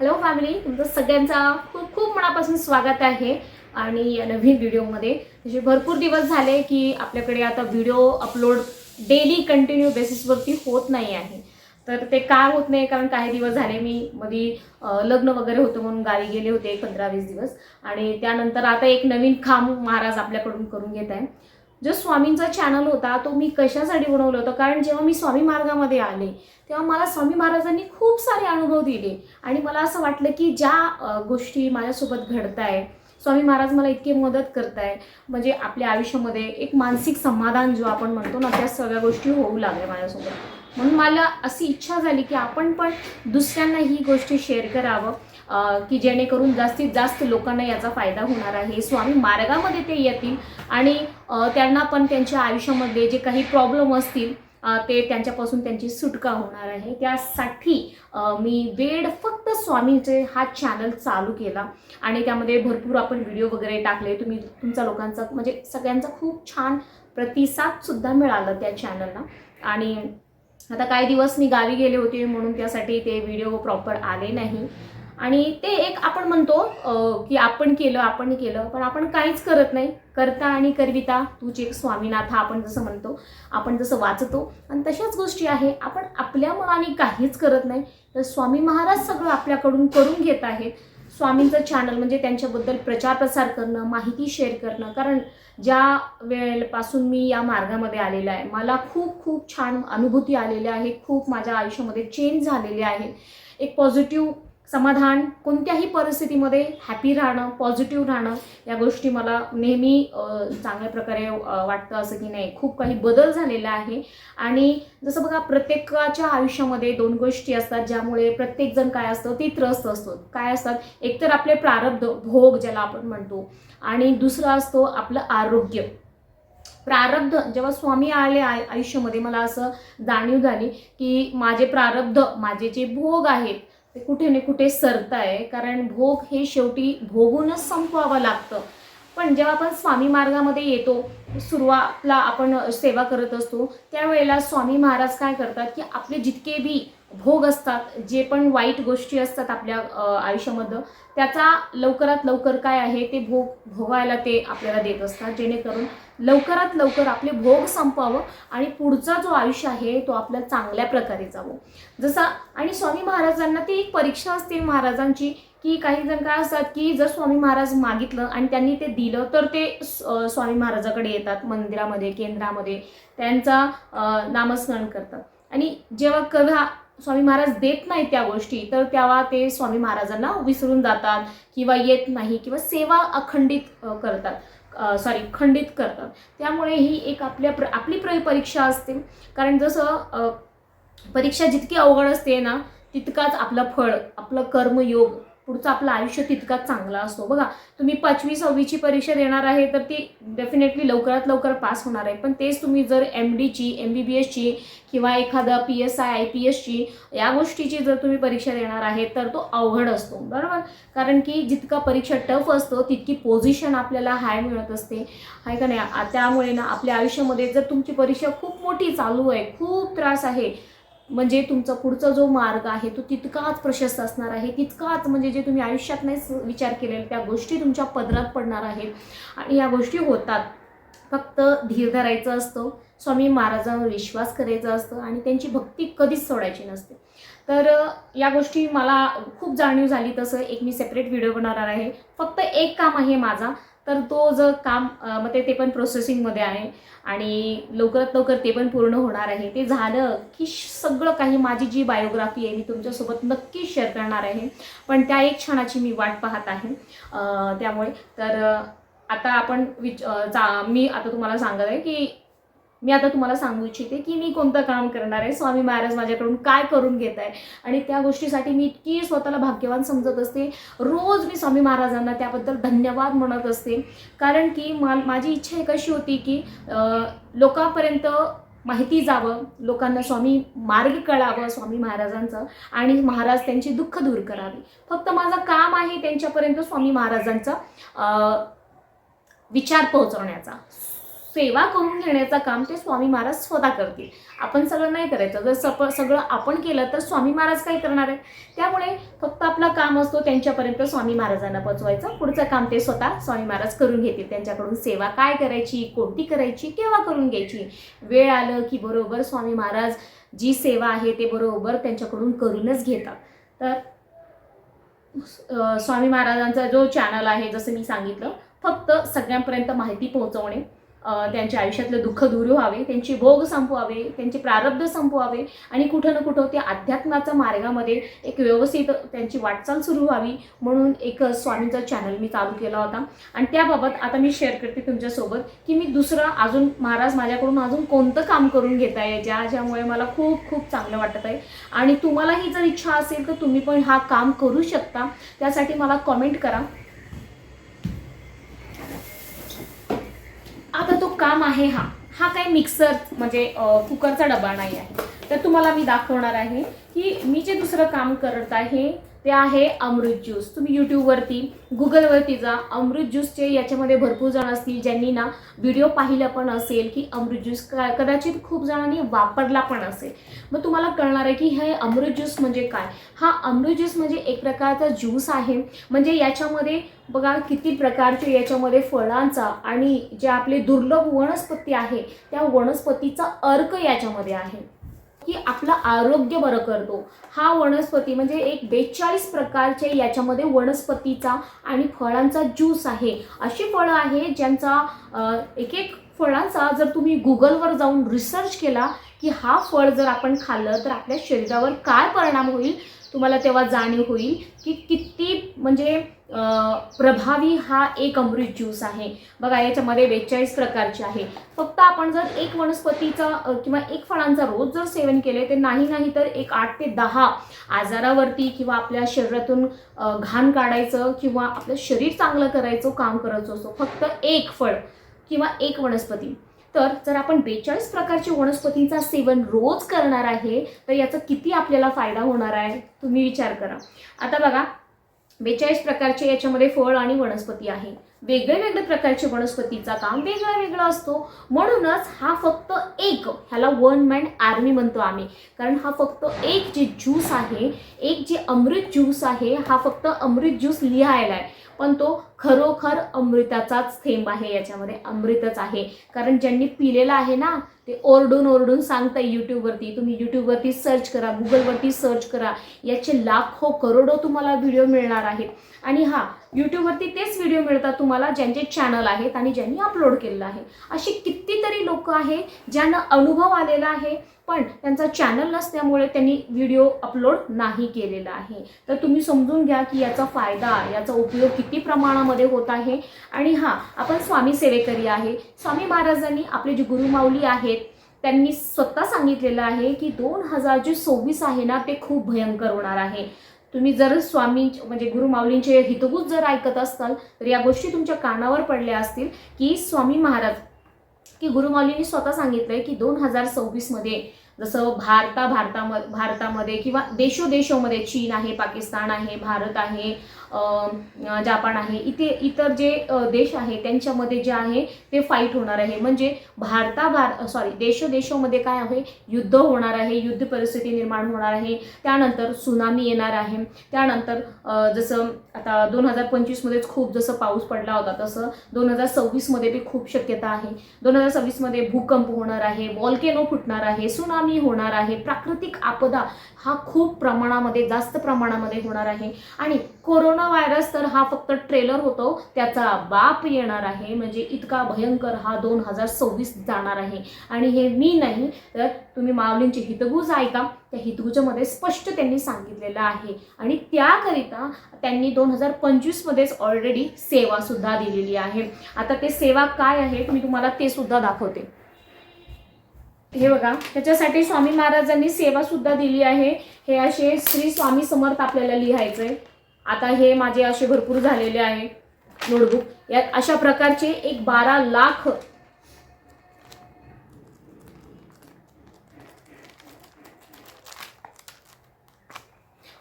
Hello family तुमचं सगळ्यांचा खूप खूप मनापासून स्वागत आहे. आणि या नवीन व्हिडिओमध्ये म्हणजे भरपूर दिवस झाले की आपल्याकडे आता व्हिडिओ अपलोड डेली कंटिन्यू बेसिसवरती होत नाही आहे. तर ते का होत नाही? कारण काही दिवस झाले मी मध्ये लग्न वगैरे होतं म्हणून गावी गेले होते एक पंधरा वीस दिवस. आणि त्यानंतर आता एक नवीन खांब महाराज आपल्याकडून करून घेत आहे. जो स्वामींचा चॅनल होता तो मी कशासाठी बनवलं होतं? कारण जेव्हा मी स्वामी मार्गामध्ये आले तेव्हा मला स्वामी महाराजांनी खूप सारे अनुभव दिले. आणि मला असं वाटलं की ज्या गोष्टी माझ्यासोबत घडत आहे स्वामी महाराज मला इतकी मदत करताय म्हणजे आपल्या आयुष्यामध्ये एक मानसिक समाधान जो आपण म्हणतो ना त्या सगळ्या गोष्टी होऊ लागल्या माझ्यासोबत. म्हणून मला अशी इच्छा झाली की आपण पण दुसऱ्यांना ही गोष्टी शेअर करावं. की जेणेकरून जास्तीत जास्त लोकांना याचा फायदा होणार आहे. स्वामी मार्गामध्ये ते येतील आणि त्यांना पण त्यांच्या आयुष्यामध्ये जे काही प्रॉब्लेम असतील ते त्यांच्यापासून त्यांची सुटका होणार आहे. त्यासाठी मी वेड फक्त स्वामीचे हा चॅनल चालू केला आणि त्यामध्ये भरपूर आपण व्हिडिओ वगैरे टाकले. तुम्ही तुमचा लोकांचा म्हणजे सगळ्यांचा खूप छान प्रतिसादसुद्धा मिळाला त्या चॅनलला आणि आता काही दिवस मी गावी गेले होते म्हणून त्यासाठी ते व्हिडिओ प्रॉपर आले नाही. आणि ते एक आपण म्हणतो की आपण केलं आपण केलं पण आपण काहीच करत नाही. करता आणि करविता तूच एक स्वामीनाथा आपण जसं म्हणतो आपण जसं वाचतो. आणि तशाच गोष्टी आहे आपण आपल्या मनाने काहीच करत नाही. तर स्वामी महाराज सगळं आपल्याकडून करून घेत आहेत. स्वामींचं चॅनल म्हणजे त्यांच्याबद्दल प्रचार प्रसार करणं माहिती शेअर करणं. कारण ज्या वेळेपासून मी या मार्गामध्ये आलेला आहे मला खूप खूप छान अनुभूती आलेल्या आहे. खूप माझ्या आयुष्यामध्ये चेंज झालेले आहे. एक पॉझिटिव्ह समाधान कोणत्याही परिस्थितीमध्ये हॅपी राहणं पॉझिटिव्ह राहणं या गोष्टी मला नेहमी चांगल्या प्रकारे वाटतं असं की नाही खूप काही बदल झालेला आहे. आणि जसं बघा प्रत्येकाच्या आयुष्यामध्ये दोन गोष्टी असतात ज्यामुळे प्रत्येकजण काय असतं ती त्रस्त असतो. काय असतात? एकतर आपले प्रारब्ध भोग ज्याला आपण म्हणतो. आणि दुसरा असतो आपलं आरोग्य. प्रारब्ध जेव्हा स्वामी आले आय- आयुष्यामध्ये मला असं जाणीव झाली की माझे प्रारब्ध माझे जे भोग आहेत ते कुठे ना कुठे सरत आहे कारण भोग हे शेवटी भोगूनच संपवावं लागतं. पण जेव्हा आपण स्वामी मार्गामध्ये येतो सुरुवातला आपण सेवा करत असतो त्यावेळेला स्वामी महाराज काय करतात की आपले जितके बी भोग असतात जे पण वाईट गोष्टी असतात आपल्या आयुष्यामध्ये आयुष्यामधलं त्याचा लवकरात लवकर काय आहे ते भोग भोगायला ते आपल्याला देत असतात. जेणेकरून लवकरात लवकर आपले भोग संपवावं आणि पुढचा जो आयुष्य आहे तो आपल्या चांगल्या प्रकारे जावं. जसा आणि स्वामी महाराजांना ती एक परीक्षा असते महाराजांची की काही जण काय असतात की जर स्वामी महाराज मागितलं आणि त्यांनी ते दिलं तर ते स्वामी महाराजाकडे येतात मंदिरामध्ये केंद्रामध्ये त्यांचा नामस्मरण करतात. आणि जेव्हा कधा स्वामी महाराज देत नाही त्या गोष्टी तर तेव्हा ते स्वामी महाराजांना विसरून जातात किंवा येत नाही किंवा सेवा अखंडित करतात. सॉरी खंडित करतात. त्यामुळे ही एक आपल्या प्र आपली प्र परीक्षा असते. कारण जसं परीक्षा जितकी अवघड असते ना तितकाच आपलं फळ आपलं कर्मयोग पुढचं आपलं आयुष्य तितकाच चांगला असतो. बघा तुम्ही पाचवी सहावीची परीक्षा देणार आहे तर ती डेफिनेटली लवकरात लवकर पास होणार आहे. पण तेच तुम्ही जर एम डीची एम बी बी एसची किंवा एखादा P S I I P एसची या गोष्टीची जर तुम्ही परीक्षा देणार आहे तर तो अवघड असतो. बरोबर? कारण की जितका परीक्षा टफ असतो तितकी पोझिशन आपल्याला हाय मिळत असते. आहे का नाही? त्यामुळे ना आपल्या आयुष्यामध्ये जर तुमची परीक्षा खूप मोठी चालू आहे खूप त्रास आहे म्हणजे तुमचा पुढचा जो मार्ग आहे तो तितकाच प्रशस्त असणार आहे. तितकाच म्हणजे जे तुम्ही आयुष्यात नाही विचार केलेला त्या गोष्टी तुमच्या पदरात पडणार आहेत. आणि या गोष्टी होतात. फक्त धीर धरायचं असतं. स्वामी महाराजांवर विश्वास करायचा असतो आणि त्यांची भक्ती कधीच सोडायची नसते. तर या गोष्टी मला खूप जाणीव झाली तसं एक मी सेपरेट व्हिडिओ बनवणार आहे. फक्त एक काम आहे माझा. तर तो जर काम मग ते ते पण प्रोसेसिंगमध्ये आहे आणि लवकरात लवकर ते पण पूर्ण होणार आहे. ते झालं की श- सगळं काही माझी जी बायोग्राफी आहे मी तुमच्यासोबत नक्की शेअर करणार आहे. पण त्या एक क्षणाची मी वाट पाहत आहे. त्यामुळे तर आता आपण विच जा मी आता तुम्हाला सांगत आहे की मी आता तुम्हाला सांगू इच्छिते की मी कोणतं काम करणार आहे? स्वामी महाराज माझ्याकडून काय करून घेत आहे? आणि त्या गोष्टीसाठी मी इतकी स्वतःला भाग्यवान समजत असते. रोज मी स्वामी महाराजांना त्याबद्दल धन्यवाद म्हणत असते. कारण की मा माझी इच्छा एक अशी होती की लोकांपर्यंत माहिती जावं लोकांना स्वामी मार्ग कळावं स्वामी महाराजांचं आणि महाराज त्यांची दुःख दूर करावी. फक्त माझं काम आहे त्यांच्यापर्यंत स्वामी महाराजांचा विचार पोहोचवण्याचा. सेवा करून घेण्याचं काम ते स्वामी महाराज स्वतः करतील. आपण सगळं नाही करायचं. जर सप सगळं आपण केलं तर स्वामी महाराज काय करणार आहे त्यामुळे फक्त आपलं काम असतो त्यांच्यापर्यंत स्वामी महाराजांना पोचवायचं. पुढचं काम ते स्वतः स्वामी महाराज करून घेतील. त्यांच्याकडून सेवा काय करायची कोणती करायची केव्हा करून घ्यायची? वेळ आलं की बरोबर स्वामी महाराज जी सेवा आहे ते बरोबर त्यांच्याकडून करूनच घेतात. तर स्वामी महाराजांचा जो चॅनल आहे जसं मी सांगितलं फक्त सगळ्यांपर्यंत माहिती पोहोचवणे. त्यांच्या आयुष्यातलं दुःख दूर व्हावे त्यांची भोग संपवावे त्यांचे प्रारब्ध संपवावे आणि कुठं ना कुठं ते अध्यात्माच्या मार्गामध्ये एक व्यवस्थित त्यांची वाटचाल सुरू व्हावी म्हणून एक स्वामींचा चॅनल मी चालू केला होता. आणि त्याबाबत आता मी शेअर करते तुमच्यासोबत की मी दुसरं अजून महाराज माझ्याकडून अजून कोणतं काम करून घेत आहे ज्या ज्यामुळे मला खूप खूप चांगलं वाटत आहे. आणि तुम्हालाही जर इच्छा असेल तर तुम्ही पण हा काम करू शकता. त्यासाठी मला कॉमेंट करा. आता तो काम आहे हा. हा काही मिक्सर म्हणजे कुकरचा डबा नाही आहे. तर तुम्हाला मी दाखवणार आहे की मी जे दुसरं काम करत आहे ते आहे अमृत ज्यूस. तुम्ही यूट्यूबवरती गुगलवरती जा अमृत ज्यूसचे याच्यामध्ये भरपूर जण असतील ज्यांनी ना व्हिडिओ पाहिला पण असेल की अमृत ज्यूस का कदाचित खूप जणांनी वापरला पण असेल. मग तुम्हाला कळणार आहे की हे अमृत ज्यूस म्हणजे काय? हा अमृत ज्यूस म्हणजे एक प्रकारचा ज्यूस आहे. म्हणजे याच्यामध्ये बघा किती प्रकारचे याच्यामध्ये फळांचा आणि जे आपले दुर्लभ वनस्पती आहे त्या वनस्पतीचा अर्क याच्यामध्ये आहे. की आपलं आरोग्य बरं करतो. हा वनस्पती म्हणजे एक बेचाळीस प्रकारचे याच्यामध्ये वनस्पतीचा आणि फळांचा ज्यूस आहे. अशी फळं आहे ज्यांचा एक एक फळांचा जर तुम्ही गुगलवर जाऊन रिसर्च केला की हा फळ जर आपण खाल्लं तर आपल्या शरीरावर काय परिणाम होईल? तुम्हाला तेव्हा जाणीव होईल की किती म्हणजे प्रभावी हा एक अमृत ज्यूस आहे. बघा याच्यामध्ये बेचाळीस प्रकारचे आहे. फक्त आपण जर एक वनस्पतीचा किंवा एक फळांचा रोज जर सेवन केले तर नाही नाही तर एक आठ ते दहा आजारावरती किंवा आपल्या शरीरातून घाण काढायचं किंवा आपलं शरीर चांगलं करायचं काम करायचं असतो फक्त एक फळ किंवा एक वनस्पती. तर जर आपण बेचाळीस प्रकारचे वनस्पतींचा सेवन रोज करणार आहे तर याचा किती आपल्याला फायदा होणार आहे? तुम्ही विचार करा. आता बघा बेचाळीस प्रकारचे याच्यामध्ये फळ आणि वनस्पती आहे. वेगळे वेगळे प्रकारचे वनस्पतीचा काम वेगळा वेगळा असतो. म्हणूनच हा फक्त एक ह्याला वन मॅन आर्मी म्हणतो आम्ही. कारण हा फक्त एक जे ज्यूस आहे एक जे अमृत ज्यूस आहे हा फक्त अमृत ज्यूस लिहायला आहे. पण तो खरोखर अमृताचाच थेंब आहे याच्यामध्ये अमृतच आहे. कारण ज्यांनी पिलेला आहे ना ते ओरडून ओरडून सांगताय यूट्यूबवरती तुम्ही यूट्यूबवरती सर्च करा गुगलवरती सर्च करा. याचे लाखो करोडो तुम्हाला व्हिडिओ मिळणार आहेत. आणि हा यूट्यूबवरती तेच व्हिडिओ मिळतात तुम्हाला ज्यांचे चॅनल आहेत आणि ज्यांनी अपलोड केलेलं आहे. अशी कितीतरी लोक आहे ज्यांना अनुभव आलेला आहे पण त्यांचा चॅनल नसल्यामुळे त्यांनी व्हिडिओ अपलोड नाही केलेला आहे. तर तुम्ही समजून घ्या की याचा फायदा याचा उपयोग किती प्रमाणामध्ये होत आहे. आणि हां आपण स्वामी सेवेकरी आहे. स्वामी महाराजांनी आपले जे गुरुमाऊली आहेत त्यांनी स्वतः सांगितलेलं आहे की दोन हजार जे सव्वीस आहे ना ते खूप भयंकर होणार आहे. तुम्ही जर स्वामी म्हणजे गुरुमाऊलींचे हितगुज जर ऐकत असाल तर या गोष्टी तुमच्या कानावर पडल्या असतील की स्वामी महाराज की गुरुमाऊलींनी स्वतः सांगितलंय की दोन हजार सव्वीसमध्ये जसं भारता भारतामध्ये भारतामध्ये किंवा देशोदेशोमध्ये चीन आहे पाकिस्तान आहे भारत आहे जापान आहे इथे इतर जे देश आहे त्यांच्यामध्ये जे आहे ते फाईट होणार आहे. म्हणजे भारता भार सॉरी देशोदेशोमध्ये काय आहे युद्ध होणार आहे युद्ध परिस्थिती निर्माण होणार आहे. त्यानंतर सुनामी येणार आहे. त्यानंतर जसं आता दोन हजार पंचवीसमध्येच खूप जसं पाऊस पडला होता तसं दोन हजार सव्वीसमध्ये बी खूप शक्यता आहे. दोन हजार सव्वीसमध्ये भूकंप होणार आहे वॉल्केनो फुटणार आहे सुनामी होणार आहे. प्राकृतिक आपदा हा खूप प्रमाणामध्ये जास्त प्रमाणामध्ये होणार आहे. आणि कोरोना व्हायरस तर हा फक्त ट्रेलर होतो. त्याचा बाप येणार आहे. म्हणजे इतका भयंकर हा दोन हजार सव्वीस जाणार आहे. आणि हे मी नाही तर तुम्ही माऊलींचे हितगुज ऐका. त्या हितगुजामध्ये स्पष्ट त्यांनी सांगितलेलं आहे. आणि त्याकरिता त्यांनी दोन हजार पंचवीसमध्येच ऑलरेडी सेवासुद्धा दिलेली आहे. आता ते सेवा काय आहे मी तुम्हाला ते सुद्धा दाखवते. हे बघा त्याच्यासाठी स्वामी महाराजांनी सेवा सुद्धा दिली आहे. हे असे श्री स्वामी समर्थ आपल्याला लिहायचंय आता हे माझे असे भरपूर झालेले आहे. नोटबुक यात अशा प्रकारचे एक बारा लाख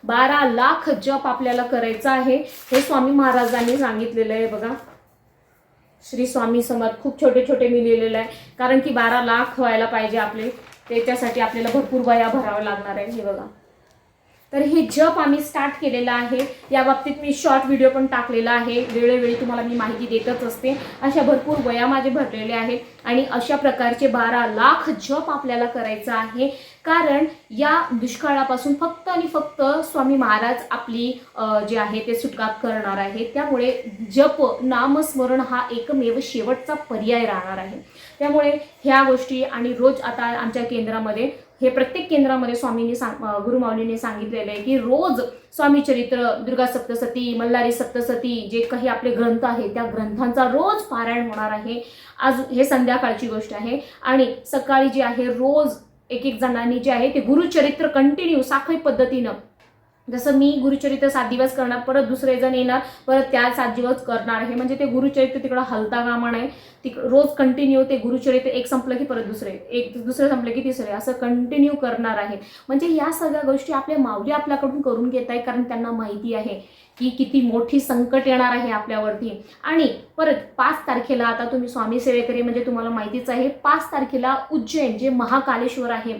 बारा लाख जप आपल्याला करायचं आहे. हे स्वामी महाराजांनी सांगितलेलं आहे बघा. श्री स्वामी समर्थ खूप छोटे छोटे मी लिहिलेलं आहे. कारण की बारा लाख व्हायला पाहिजे आपले. त्याच्यासाठी आपल्याला भरपूर वया भरावं लागणार आहे. हे बघा. तर हे जप आम्ही स्टार्ट केलेलं आहे. या बाबतीत मी शॉर्ट व्हिडिओ पण टाकलेला आहे. वेळोवेळी तुम्हाला मी माहिती देतच असते. अशा भरपूर वया माझे भरलेले आहेत आणि अशा प्रकारचे बारा लाख जप आपल्याला करायचं आहे. कारण या दुष्काळापासून फक्त आणि फक्त स्वामी महाराज आपली जे आहे ते सुटका करणार आहे. त्यामुळे जप नामस्मरण हा एकमेव शेवटचा पर्याय राहणार आहे. त्यामुळे ह्या गोष्टी आणि रोज आता आमच्या केंद्रामध्ये हे प्रत्येक केंद्रामध्ये स्वामींनी सांग गुरुमाऊलीने सांगितलेलं आहे की रोज स्वामी चरित्र दुर्गा सप्तसती मल्हारी सप्तसती जे काही आपले ग्रंथ आहेत त्या ग्रंथांचा रोज पारायण होणार आहे. आज हे संध्याकाळची गोष्ट आहे. आणि सकाळी जे आहे रोज एक एक जणांनी जे आहे ते गुरुचरित्र कंटिन्यू साखळी पद्धतीनं जसं मी गुरुचरित्र सात दिवस करणार परत दुसरे जण येणार परत त्या सात दिवस करणार. आहे म्हणजे ते गुरुचरित्र तिकडं हलता कामा नाही तिक रोज कंटिन्यू ते गुरुचरित्र एक संपलं की परत दुसरे एक दुसरं संपलं की तिसरे असं कंटिन्यू करणार आहे. म्हणजे या सगळ्या गोष्टी आपले माऊली आपल्याकडून करून घेत आहे कारण त्यांना माहिती आहे की किती मोठी संकट येणार आहे आपल्यावरती. आणि परत पाच तारखेला आता तुम्ही स्वामी सेवेकरी म्हणजे तुम्हाला माहितीच आहे पाच तारखेला उज्जैन जे महाकालेश्वर आहे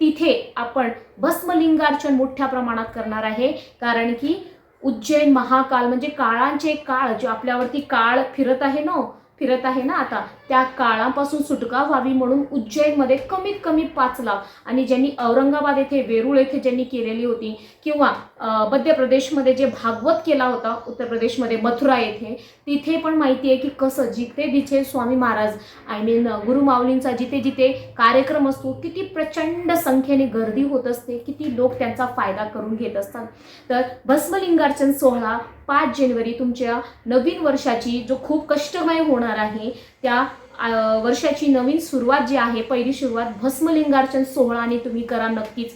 तिथे आपण भस्मलिंगार्चन मोठ्या प्रमाणात करणार आहे. कारण की उज्जैन महाकाल म्हणजे काळांचे काळ जो आपल्यावरती काळ फिरत आहे ना फिरत आहे ना आता त्या काळापासून सुटका व्हावी म्हणून उज्जैनमध्ये कमीत कमी पाच लाख. आणि ज्यांनी औरंगाबाद येथे वेरूळ येथे ज्यांनी केलेली होती किंवा मध्य प्रदेशमध्ये जे भागवत केला होता उत्तर प्रदेशमध्ये मथुरा येथे तिथे पण माहिती आहे की कसं जिथे जिथे स्वामी महाराज आय मीन गुरु माऊलींचा जिथे जिथे कार्यक्रम असतो किती प्रचंड संख्येने गर्दी होत असते किती लोक त्यांचा फायदा करून घेत असतात. तर भस्मलिंगार्चन सोहळा पाच जानेवारी तुमच्या नवीन वर्षाची जो खूप कष्टमय होणार आहे त्या वर्षाची नवीन सुरुवात जी आहे पहिली सुरुवात भस्मलिंगार्चन सोहळाने तुम्ही करा नक्कीच.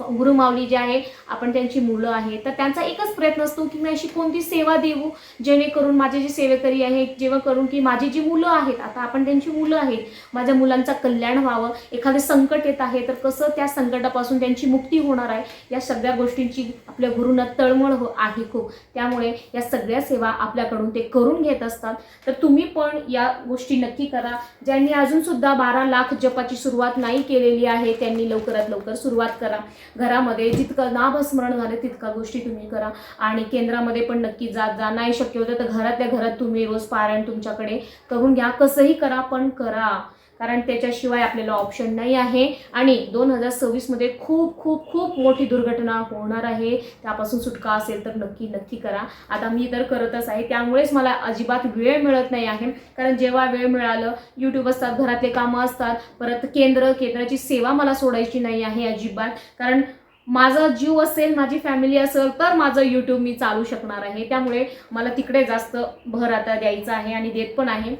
गुरुमावली गुरुमाऊली जे आहे आपण त्यांची मुलं आहे तर त्यांचा एकच प्रयत्न असतो की मी अशी कोणती सेवा देऊ जेणेकरून माझे जे सेवेकरी आहेत जेव्हा करून की माझी जी मुलं आहेत आता आपण त्यांची मुलं आहेत माझ्या मुलांचं कल्याण व्हावं एखादं संकट येत आहे तर कसं त्या संकटापासून त्यांची मुक्ती होणार आहे या सगळ्या गोष्टींची आपल्या गुरुंना तळमळ हो आहे खूप. त्यामुळे या सगळ्या सेवा आपल्याकडून ते करून घेत असतात. तर तुम्ही पण या गोष्टी नक्की करा. ज्यांनी अजूनसुद्धा बारा लाख जपाची सुरुवात नाही केलेली आहे त्यांनी लवकरात लवकर सुरुवात करा. घरामध्ये जितकं नाभस्मरण झालं तितका गोष्टी तुम्ही करा. आणि केंद्रामध्ये पण नक्की जात जा. नाही शक्य होतं तर घरातल्या घरात तुम्ही रोज पारायण तुमच्याकडे करून घ्या. कसंही करा पण करा. कारण त्याच्याशिवाय आपल्याला ऑप्शन नाही आहे. आणि दोन हजार सव्वीसमध्ये खूप खूप खूप मोठी दुर्घटना होणार आहे. त्यापासून सुटका असेल तर नक्की नक्की करा. आता मी तर करतच आहे. त्यामुळेच मला अजिबात वेळ मिळत नाही आहे. कारण जेव्हा वेळ मिळालं यूट्यूब असतात घरातले कामं असतात परत केंद्र केंद्राची सेवा मला सोडायची नाही आहे अजिबात. कारण माझा जीव असेल माझी फॅमिली असेल तर माझं यूट्यूब मी चालू शकणार आहे. त्यामुळे मला तिकडे जास्त भर आता द्यायचा आहे आणि देत पण आहे.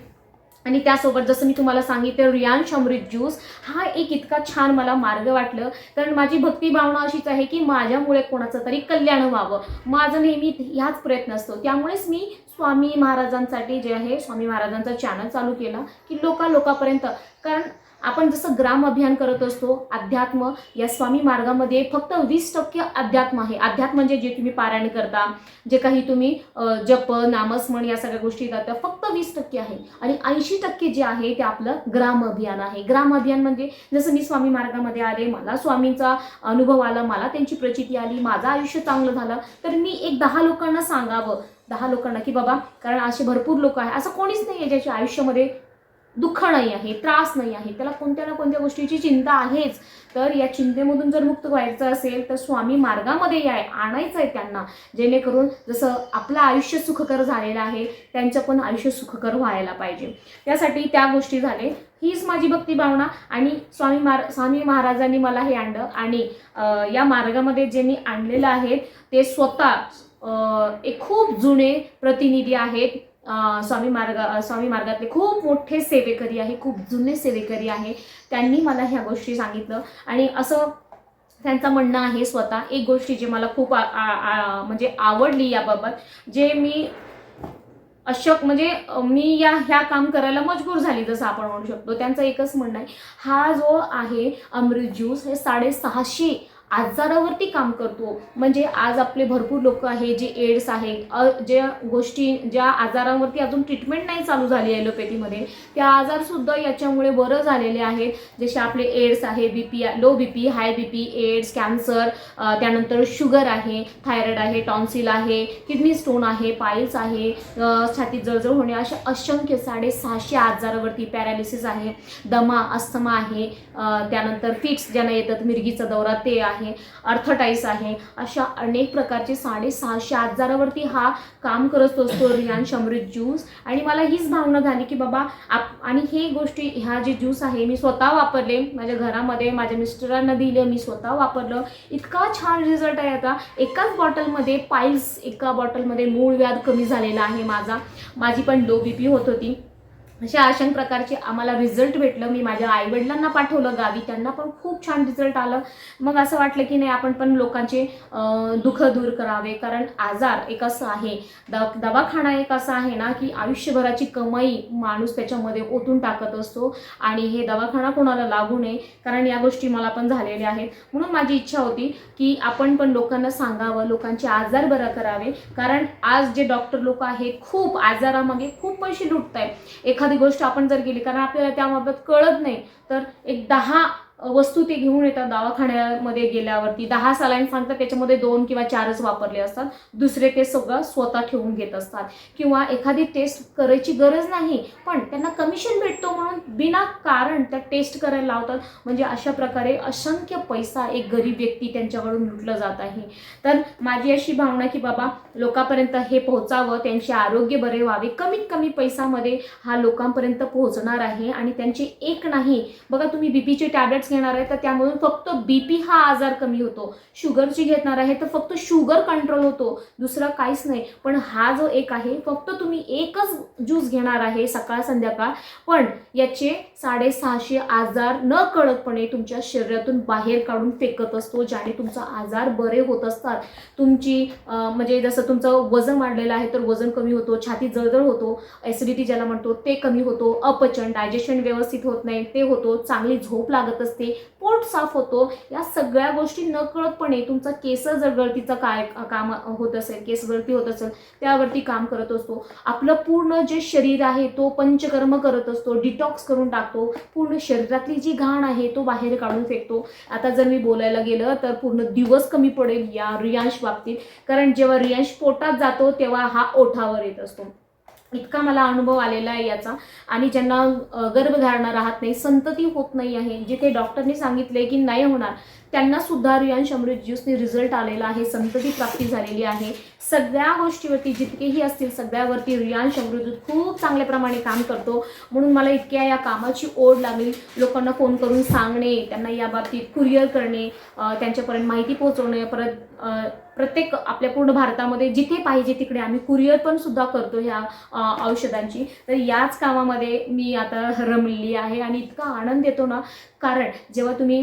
आणि त्यासोबत जसं मी तुम्हाला सांगितलं रियांश अमृत ज्यूस हा एक इतका छान मला मार्ग वाटलं. कारण माझी भक्ती भावना अशीच आहे की माझ्यामुळे कोणाचं तरी कल्याण व्हावं. माझं नेहमी ह्याच प्रयत्न असतो. त्यामुळेच मी स्वामी महाराजांसाठी जे आहे स्वामी महाराजांचा चॅनल चालू केला की लोका लोकापर्यंत कारण आपण जसं ग्राम अभियान करत असतो अध्यात्म या स्वामी मार्गामध्ये फक्त वीस टक्के अध्यात्म आहे. अध्यात्म म्हणजे जे तुम्ही पारायण करता जे काही तुम्ही जप नामस्मरण या सगळ्या गोष्टी करता फक्त वीस टक्के आहे. आणि ऐंशी टक्के जे आहे ते आपलं ग्राम अभियान आहे. ग्राम अभियान म्हणजे जसं मी स्वामी मार्गामध्ये आले मला स्वामींचा अनुभव आला मला त्यांची प्रचिती आली माझं आयुष्य चांगलं झालं तर मी एक दहा लोकांना सांगावं. दहा लोकांना की बाबा कारण असे भरपूर लोक आहे असं कोणीच नाही आहे ज्याच्या आयुष्यामध्ये दुःख नाही आहे त्रास नाही आहे त्याला कोणत्या ना कोणत्या गोष्टीची चिंता आहेच. तर या चिंतेमधून जर मुक्त व्हायचं असेल तर स्वामी मार्गामध्ये याय आणायचं आहे त्यांना. जेणेकरून जसं आपलं आयुष्य सुखकर झालेलं आहे त्यांचं पण आयुष्य सुखकर व्हायला पाहिजे. त्यासाठी त्या गोष्टी झाले. हीच माझी भक्ती भावना आणि स्वामी मार स्वामी महाराजांनी मला हे आणलं. आणि या मार्गामध्ये जे मी आणलेलं आहे ते स्वतः एक खूप जुने प्रतिनिधी आहेत. स्वामी मार्ग स्वामी मार्गातले खूप मोठे सेवेकरी आहे खूप जुने सेवेकरी आहे. त्यांनी मला ह्या गोष्टी सांगितलं. आणि असं त्यांचं म्हणणं आहे स्वतः एक गोष्टी जी मला खूप आ- आ- म्हणजे आवडली याबाबत जे मी अशक म्हणजे मी या ह्या काम करायला मजबूर झाली जसं आपण म्हणू शकतो. त्यांचं एकच म्हणणं आहे हा जो आहे अमृत ज्यूस हे साडेसहाशे आजारावरती काम करतो. म्हणजे आज आपले भरपूर लोक आहे जे एड्स आहे अ, ज्या गोष्टी ज्या आजारांवरती अजून ट्रीटमेंट नाही चालू झाली ॲलोपॅथीमध्ये त्या आजारसुद्धा याच्यामुळे बरं झालेले आहेत. जसे आपले एड्स आहे B P low B P high B P AIDS cancer त्यानंतर शुगर आहे थायरॉइड आहे टॉन्सिल आहे किडनी स्टोन आहे पाईल्स आहे छातीत जळजळ होणे अशा असंख्य साडेसहाशे आजारावरती पॅरालिसिस आहे. दमा अस्थमा आहे त्यानंतर फिक्स ज्यांना येतात मिरगीचा दौरा ते आहे. अर्थटाईस आहे अशा अनेक प्रकारचे साडेसहाशे आजारावरती हा काम करत असतो रियान शमृत ज्यूस. आणि मला हीच भावना झाली की बाबा आप आणि हे गोष्टी ह्या जे ज्यूस आहे मी स्वतः वापरले. माझ्या घरामध्ये माझ्या मिस्टरांना दिलं मी स्वतः वापरलं. इतका छान रिझल्ट आहे आता. एकाच बॉटलमध्ये पाईल्स एका बॉटलमध्ये मूळ व्याध कमी झालेला आहे माझा. माझी पण लो बी पी होत होती. अशा अशा प्रकारचे आम्हाला रिझल्ट भेटलं. मी माझ्या आईवडिलांना पाठवलं गावी. त्यांना पण खूप छान रिझल्ट आलं. मग असं वाटलं की नाही आपण पण लोकांचे दुःख दूर करावे. कारण आजार एक असं आहे. द दवाखाना एक असा आहे ना की आयुष्यभराची कमाई माणूस त्याच्यामध्ये ओतून टाकत असतो. आणि हे दवाखाना कोणाला लागू नये कारण या गोष्टी मला पण झालेल्या आहेत. म्हणून माझी इच्छा होती की आपण पण लोकांना सांगावं लोकांचे आजार बरा करावे. कारण आज जे डॉक्टर लोक आहेत खूप आजारामागे खूप पैसे लुटत आहेत एखादं गोष्ट आपण जर गेली कारण आपल्याला त्याबाबत कळत नाही तर एक दहा वस्तू ते घेऊन येतात दवाखान्यामध्ये गेल्यावरती. दहा सलाईन सांगतात त्याच्यामध्ये दोन किंवा चारच वापरले असतात. दुसरे ते सगळं स्वतः ठेवून घेत असतात. किंवा एखादी टेस्ट करायची गरज नाही पण त्यांना कमिशन भेटतो म्हणून बिना कारण त्या टेस्ट करायला लावतात. म्हणजे अशा प्रकारे असंख्य पैसा एक गरीब व्यक्ती त्यांच्याकडून लुटला जात आहे. तर माझी अशी भावना की बाबा लोकांपर्यंत हे पोहोचावं त्यांचे आरोग्य बरे व्हावे कमीत कमी पैशामध्ये हा लोकांपर्यंत पोहोचणार आहे. आणि त्यांचे एक नाही. बघा तुम्ही बीपीचे टॅबलेट्स घेणार आहे तर त्यामधून फक्त बीपी हा आजार कमी होतो. शुगरची घेणार आहे तर फक्त शुगर कंट्रोल होतो. दुसरा काहीच नाही. पण हा जो एक आहे फक्त तुम्ही एकच ज्यूस घेणार आहे सकाळ संध्याकाळ. पण याचे साडेसहाशे आजार न कळतपणे तुमच्या शरीरातून बाहेर काढून फेकत असतो ज्याने तुमचा आजार बरे होत असतात. तुमची म्हणजे जसं तुमचं वजन वाढलेलं आहे तर वजन कमी होतो छाती जळजळ होतो ॲसिडिटी ज्याला म्हणतो ते कमी होतो अपचन डायजेशन व्यवस्थित होत नाही ते होतो चांगली झोप लागत असते पोट साफ होतो या सगळ्या गोष्टी नकळतपणे तुमचा केस जरगळतीचा काय काम होत असेल केस गळती होत असेल त्यावरती काम करत असतो. आपलं पूर्ण जे शरीर आहे तो पंचकर्म करत असतो डिटॉक्स करून टाकतो. पूर्ण शरीरातली जी घाण आहे तो बाहेर काढून फेकतो. आता जर मी बोलायला गेलं तर पूर्ण दिवस कमी पडेल या रियांश बाबतीत. कारण जेव्हा रियांश पोटात जातो तेव्हा हा ओठावर येत असतो. इतका मला अनुभव आलेला आहे याचा. आणि ज्यांना गर्भधारणा राहत नाही संतती होत नाही आहे जिथे डॉक्टरने सांगितले की नाही होणार त्यांना सुद्धा रियान अमृत ज्यूसने रिझल्ट आलेला आहे संतती प्राप्ती झालेली आहे. सगळ्या गोष्टीवरती जितकेही असतील सगळ्यावरती रियांश अमृत खूप चांगल्या प्रमाणे काम करतो. म्हणून मला इतक्या या कामाची ओढ लागली. लोकांना फोन करून सांगणे त्यांना या बाबतीत कुरिअर करणे त्यांच्यापर्यंत माहिती पोहोचवणे परत प्रत्येक आपल्या पूर्ण भारतामध्ये जिथे पाहिजे तिकडे आम्ही कुरिअर पण सुद्धा करतो ह्या औषधांची. तर याच कामामध्ये मी आता रमलेली आहे आणि इतका आनंद येतो ना. कारण जेव्हा तुम्ही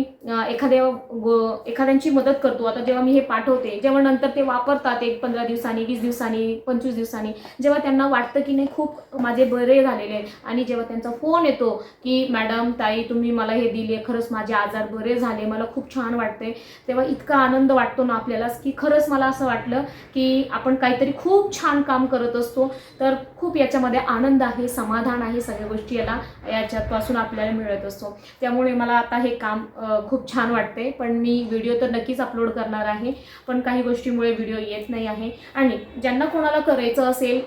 एखाद्या गो एखाद्यांची मदत करतो आता जेव्हा मी हे पाठवते जेव्हा नंतर ते वापरतात एक पंधरा दिवसांनी वीस दिवसांनी पंचवीस दिवसांनी जेव्हा त्यांना वाटतं की नाही खूप माझे बरे झालेले आहेत. आणि जेव्हा त्यांचा फोन येतो की मॅडम ताई तुम्ही मला हे दिले खरंच माझे आजार बरे झाले मला खूप छान वाटते तेव्हा इतका आनंद वाटतो ना आपल्यालाच की खरंच मला असं वाटलं की आपण काहीतरी खूप छान काम करत असतो तर खूप याच्यामध्ये आनंद आहे समाधान आहे सगळ्या गोष्टी याला याच्यापासून आपल्याला मिळत असतो. त्यामुळे मला आता हे काम खूप छान वाटते पण मी व्हिडिओ तर नक्कीच अपलोड करणार आहे पण काही गोष्टीमुळे व्हिडिओ येत नाही आहे. आणि ज्यांना कोणाला करायचं असेल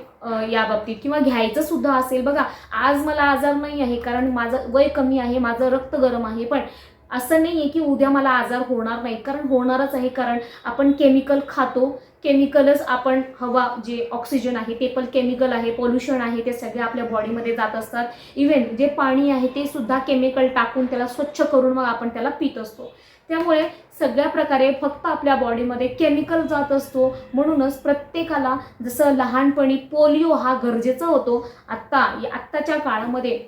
या बाबतीत किंवा घ्यायचं सुद्धा असेल बघा आज मला आजार नाही आहे कारण माझं वय कमी आहे माझं रक्त गरम आहे पण असं नाही आहे की उद्या मला आजार होणार नाही कारण होणारच आहे. कारण आपण केमिकल खातो. केमिकलच आपण हवा जे ऑक्सिजन आहे ते पण केमिकल आहे पोल्युशन आहे ते सगळे आपल्या बॉडीमध्ये जात असतात. इव्हन जे पाणी आहे ते सुद्धा केमिकल टाकून त्याला स्वच्छ करून मग आपण त्याला पित असतो. त्यामुळे सगळ्या प्रकारे फक्त आपल्या बॉडीमध्ये केमिकल जात असतो. म्हणूनच प्रत्येकाला जसं लहानपणी पोलिओ हा गरजेचा होतो आत्ता या आत्ताच्या काळामध्ये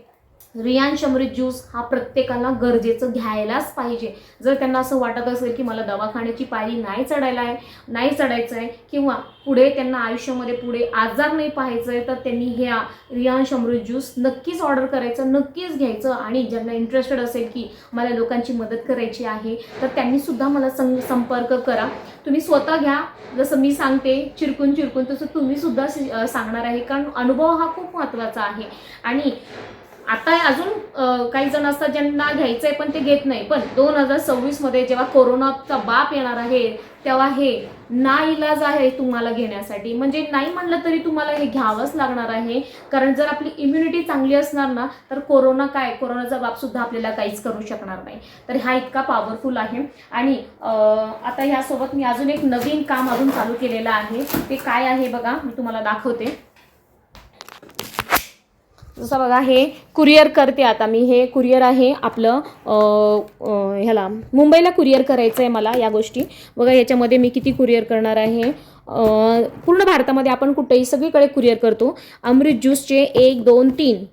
रियान शमृत ज्यूस हा प्रत्येकाला गरजेचं घ्यायलाच पाहिजे. जर त्यांना असं वाटत असेल की मला दवाखान्याची पायरी नाही चढायला आहे नाही चढायचं आहे किंवा पुढे त्यांना आयुष्यामध्ये पुढे आजार नाही पाहायचं आहे तर त्यांनी ह्या रियान शमृत ज्यूस नक्कीच ऑर्डर करायचं नक्कीच घ्यायचं. आणि ज्यांना इंटरेस्टेड असेल की मला लोकांची मदत करायची आहे तर त्यांनी सुद्धा मला सं संपर्क करा. तुम्ही स्वतः घ्या. जसं मी सांगते चिरकून चिरकून तसं तुम्ही सुद्धा सांगणार आहे कारण अनुभव हा खूप महत्त्वाचा आहे. आणि आता अजून काही जण असतात ज्यांना घ्यायचं आहे पण ते घेत नाही. पण दोन हजार सव्वीसमध्ये जेव्हा कोरोनाचा बाप येणार आहे तेव्हा हे ना इलाज आहे तुम्हाला घेण्यासाठी. म्हणजे नाही म्हणलं तरी तुम्हाला हे घ्यावंच लागणार आहे. कारण जर आपली इम्युनिटी चांगली असणार ना तर कोरोना काय? कोरोनाचा बाप सुद्धा आपल्याला काहीच करू शकणार नाही. तर हा इतका पॉवरफुल आहे. आणि आता ह्यासोबत मी अजून एक नवीन काम अजून चालू केलेलं आहे. ते काय आहे बघा मी तुम्हाला दाखवते. जसं बघा हे कुरिअर करते आता मी. हे कुरिअर आहे आपलं ह्याला मुंबईला कुरिअर करायचं आहे मला या गोष्टी. बघा याच्यामध्ये मी किती कुरिअर करणार आहे. पूर्ण भारतामध्ये आपण कुठेही सगळीकडे कुरिअर करतो. अमृत ज्यूसचे एक दोन तीन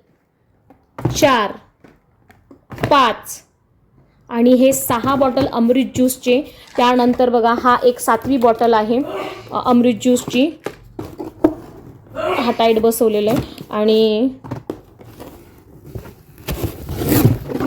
चार पाच आणि हे सहा बॉटल अमृत ज्यूसचे. त्यानंतर बघा हा एक सातवी बॉटल आहे अमृत ज्यूसची. हा टाईट बसवलेलं आहे. आणि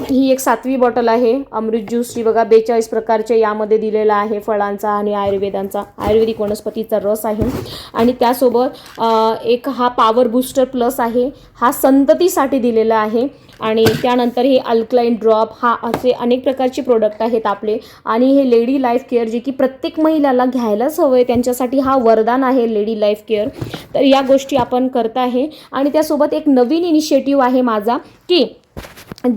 ही एक सातवी बॉटल आहे. अमृत ज्यूसची बघा बेचाळीस प्रकारचे यामध्ये दिलेला आहे फळांचा आणि आयुर्वेदांचा. आयुर्वेदिक वनस्पतीचा रस आहे. आणि त्यासोबत एक हा पॉवर बूस्टर प्लस आहे. हा संततीसाठी दिलेला आहे. आणि त्यानंतर हे अल्कलाईन ड्रॉप हा असे अनेक प्रकारचे प्रोडक्ट आहेत आपले. आणि हे लेडी लाईफ केअर जे की प्रत्येक महिलाला घ्यायलाच हवं आहे त्यांच्यासाठी हा वरदान आहे लेडी लाईफ केअर तर या गोष्टी आपण करत आहे. आणि त्यासोबत एक नवीन इनिशिएटिव्ह आहे माझा की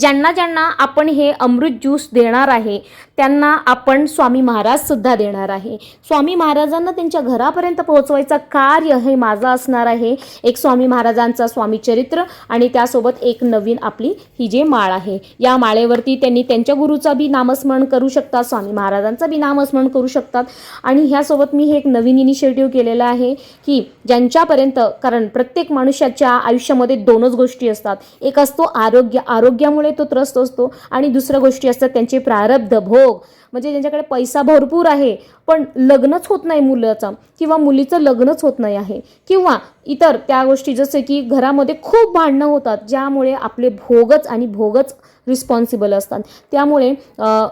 ज्यांना ज्यांना आपण हे अमृत ज्यूस देणार आहे त्यांना आपण स्वामी महाराज सुद्धा देणार आहे. स्वामी महाराजांना त्यांच्या घरापर्यंत पोहोचवायचं कार्य हे माझं असणार आहे. एक स्वामी महाराजांचा स्वामी चरित्र आणि त्यासोबत एक नवीन आपली ही जे माळ आहे. या माळेवरती त्यांनी त्यांच्या गुरुचा बी नामस्मरण करू शकतात स्वामी महाराजांचा बी नामस्मरण करू शकतात. आणि ह्यासोबत मी हे एक नवीन इनिशिएटिव्ह केलेलं आहे की ज्यांच्यापर्यंत कारण प्रत्येक मनुष्याच्या आयुष्यामध्ये दोनच गोष्टी असतात. एक असतो आरोग्य आरोग्यामुळे तो त्रस्त असतो आणि दुसऱ्या गोष्टी असतात त्यांचे प्रारब्ध भोग. म्हणजे ज्यांच्याकडे पैसा भरपूर आहे पण लग्नच होत नाही मुलाचं किंवा मुलीचं लग्नच होत नाही आहे किंवा इतर त्या गोष्टी जसे की घरामध्ये खूप भांडणं होतात ज्यामुळे आपले भोगच आणि भोगच रिस्पॉन्सिबल असतात. त्यामुळे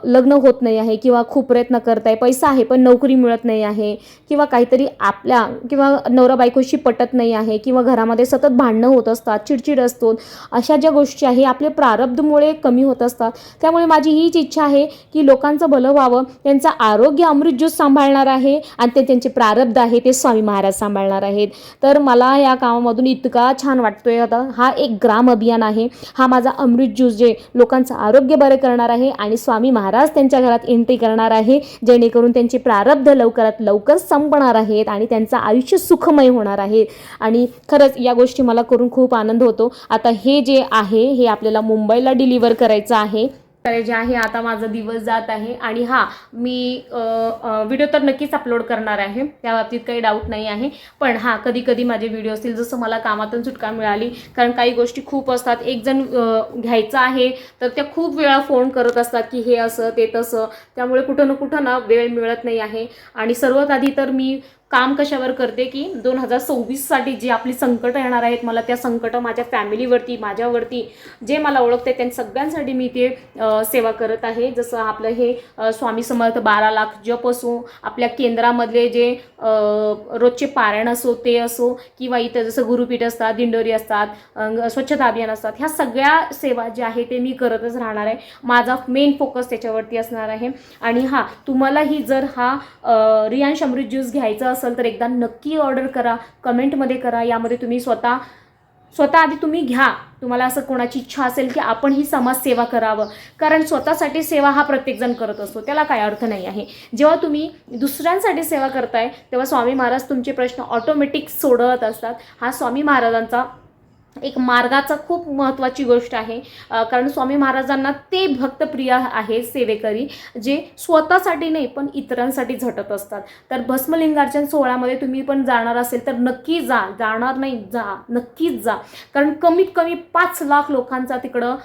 लग्न होत नाही आहे किंवा खूप प्रयत्न करताय पैसा आहे पण नोकरी मिळत नाही आहे किंवा काहीतरी आपल्या किंवा नवरा बायकोशी पटत नाही आहे किंवा घरामध्ये सतत भांडणं होत असतात चिडचिड असतो अशा ज्या गोष्टी आहे आपले प्रारब्धमुळे कमी होत असतात. त्यामुळे माझी हीच इच्छा आहे की लोकांचं भलं व्हावं त्यांचं आरोग्य अमृत ज्यूस सांभाळणार आहे आणि ते त्यांचे प्रारब्ध आहे ते स्वामी महाराज सांभाळणार आहेत. तर मला मला या कामामधून इतका छान वाटतोय आता. हा एक ग्राम अभियान आहे. हा माझा अमृत ज्यूस जे लोकांचं आरोग्य बरं करणार आहे आणि स्वामी महाराज त्यांच्या घरात एंट्री करणार आहे जेणेकरून त्यांचे प्रारब्ध लवकरात लवकर संपणार आहेत आणि त्यांचं आयुष्य सुखमय होणार आहे. आणि खरंच या गोष्टी मला करून खूप आनंद होतो. आता हे जे आहे हे आपल्याला मुंबईला डिलिव्हर करायचं आहे. तर जे आहे आता माझा दिवस जात आहे. आणि हां मी व्हिडिओ तर नक्कीच अपलोड करणार आहे. त्या बाबतीत काही डाऊट नाही आहे. पण हां कधी कधी माझे व्हिडिओ असतील जसं मला कामातून सुटका मिळाली कारण काही गोष्टी खूप असतात. एक जण घ्यायचं आहे तर त्या खूप वेळा फोन करत असतात की हे असं ते तसं. त्यामुळे कुठं ना कुठं ना वेळ मिळत नाही आहे. आणि सर्वात आधी तर मी काम कशावर करते की दोन हजार सव्वीससाठी जी आपली संकट येणार आहेत मला त्या संकट माझ्या फॅमिलीवरती माझ्यावरती जे मला ओळखते त्या सगळ्यांसाठी मी ते सेवा करत आहे. जसं आपलं हे स्वामी समर्थ बारा लाख जप असो आपल्या केंद्रामधले जे रोजचे पारायण असो ते असो किंवा इथं जसं गुरुपीठ असतात दिंडोरी असतात स्वच्छता अभियान असतात ह्या सगळ्या सेवा ज्या आहे ते मी करतच राहणार आहे. माझा मेन फोकस त्याच्यावरती असणार आहे. आणि हां तुम्हालाही जर हा रियान रियांश अमृत ज्यूस घ्यायचा असेल तर एकदा नक्की ऑर्डर करा कमेंटमध्ये करा. यामध्ये तुम्ही स्वतः स्वतः आधी तुम्ही घ्या. तुम्हाला असं कोणाची इच्छा असेल की आपण ही समाजसेवा करावं. कारण स्वतःसाठी सेवा हा प्रत्येकजण करत असतो. त्याला काय अर्थ नाही आहे. जेव्हा तुम्ही दुसऱ्यांसाठी सेवा करताय तेव्हा स्वामी महाराज तुमचे प्रश्न ऑटोमॅटिक सोडवत असतात. हा स्वामी महाराजांचा एक मार्गाचा खूप महत्त्वाची गोष्ट आहे. कारण स्वामी महाराजांना ते भक्तप्रिय आहे सेवेकरी जे स्वतःसाठी नाही पण इतरांसाठी झटत असतात. तर भस्मलिंगार्चन सोहळ्यामध्ये तुम्ही पण जाणार असेल तर नक्की जा. जाणार नाही जा. नक्कीच जा. कारण कमीत कमी पाच लाख लोकांचा तिकडं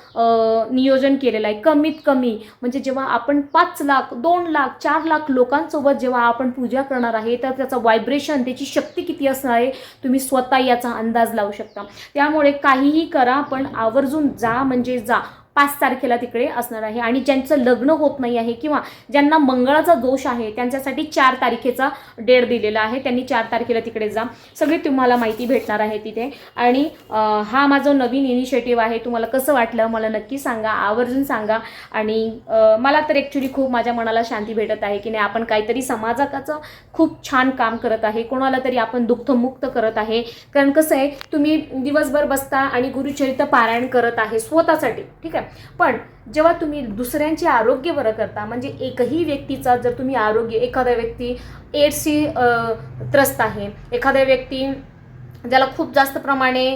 नियोजन केलेलं आहे. कमीत कमी. म्हणजे जेव्हा आपण पाच लाख दोन लाख चार लाख लोकांसोबत जेव्हा आपण पूजा करणार आहे तर त्याचं व्हायब्रेशन त्याची शक्ती किती असणार आहे तुम्ही स्वतः याचा अंदाज लावू शकता. त्यामुळे काहीही करा पण आवर्जून जा म्हणजे जा. पाच तारखेला तिकडे असणार आहे. आणि ज्यांचं लग्न होत नाही आहे किंवा ज्यांना मंगळाचा दोष आहे त्यांच्यासाठी चार तारखेचा डेट दिलेला आहे. त्यांनी चार तारखेला तिकडे जा. सगळी तुम्हाला माहिती भेटणार आहे तिथे. आणि हा माझा नवीन इनिशिएटिव्ह आहे. तुम्हाला कसं वाटलं मला नक्की सांगा. आवर्जून सांगा. आणि मला तर ॲक्च्युली खूप माझ्या मनाला शांती भेटत आहे की नाही आपण काहीतरी समाजाचं खूप छान काम करत आहे. कोणाला तरी आपण दुःखमुक्त करत आहे. कारण कसं आहे तुम्ही दिवसभर बसता आणि गुरुचरित्र पारायण करत आहे स्वतःसाठी. ठीक आहे? पण जेव्हा तुम्ही दुसऱ्यांचे आरोग्य बरं करता म्हणजे एकही व्यक्तीचा जर तुम्ही आरोग्य एखादा व्यक्ती एड्सशी त्रस्त आहे एखाद्या व्यक्ती ज्याला खूप जास्त प्रमाणे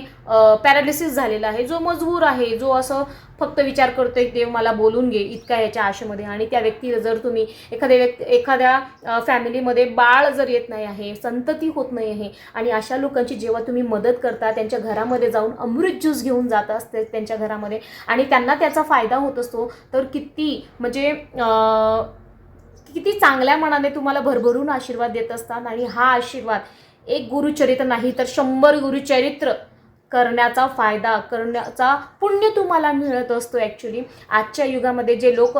पॅरालिसिस झालेला आहे जो मजबूर आहे जो असं फक्त विचार करतोय देव मला बोलून घे इतका याच्या आशेमध्ये. आणि त्या व्यक्तीला जर तुम्ही एखाद्या व्यक्ती एखाद्या फॅमिलीमध्ये बाळ जर येत नाही आहे संतती होत नाही आहे आणि अशा लोकांची जेव्हा तुम्ही मदत करता त्यांच्या घरामध्ये जाऊन अमृत ज्यूस घेऊन जात असते त्यांच्या घरामध्ये आणि त्यांना त्याचा फायदा होत असतो तर किती म्हणजे किती चांगल्या मनाने तुम्हाला भरभरून आशीर्वाद देत असतात आणि हा आशीर्वाद एक गुरुचरित्र नाही तर शंभर गुरुचरित्र करण्याचा फायदा करण्याचा पुण्य तुम्हाला मिळत असतो ॲक्च्युली आजच्या युगामध्ये जे लोक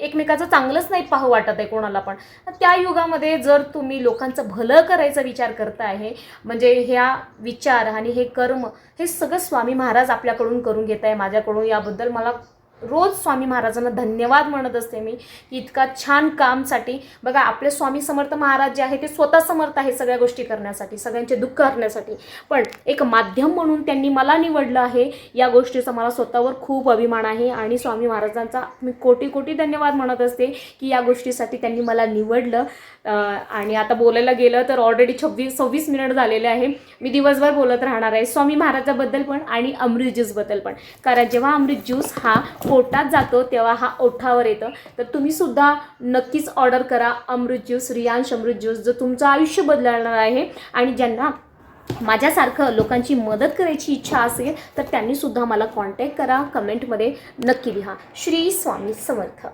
एकमेकाचं चांगलंच नाही पाहू वाटत आहे कोणाला पण. त्या युगामध्ये जर तुम्ही लोकांचं भलं करायचा विचार करता आहे म्हणजे ह्या विचार आणि हे कर्म हे सगळं स्वामी महाराज आपल्याकडून करून घेत आहे माझ्याकडून याबद्दल मला रोज स्वामी महाराजांना धन्यवाद म्हणत असते मी की इतका छान कामसाठी. बघा आपले स्वामी समर्थ महाराज जे आहे ते स्वतः समर्थ आहे सगळ्या गोष्टी करण्यासाठी सगळ्यांचे दुःख करण्यासाठी. पण एक माध्यम म्हणून त्यांनी मला निवडलं आहे या गोष्टीचा मला स्वतःवर खूप अभिमान आहे. आणि स्वामी महाराजांचा मी कोटी कोटी धन्यवाद म्हणत असते की या गोष्टीसाठी त्यांनी मला निवडलं. आणि आता बोलायला गेलं तर ऑलरेडी छव्वीस सव्वीस मिनिट झालेले आहे. मी दिवसभर बोलत राहणार आहे स्वामी महाराजाबद्दल पण आणि अमृत ज्यूसबद्दल पण. कारण जेव्हा अमृत ज्यूस हा पोटात जातो तेव्हा हा ओठावर येतं. तर तुम्ही सुद्धा नक्कीच ऑर्डर करा अमृत ज्यूस रियांश अमृत ज्यूस जो तुमचं आयुष्य बदलणार आहे. आणि ज्यांना माझ्यासारखं लोकांची मदत करायची इच्छा असेल तर त्यांनीसुद्धा मला कॉन्टॅक्ट करा. कमेंटमध्ये नक्की लिहा. श्री स्वामी समर्थ.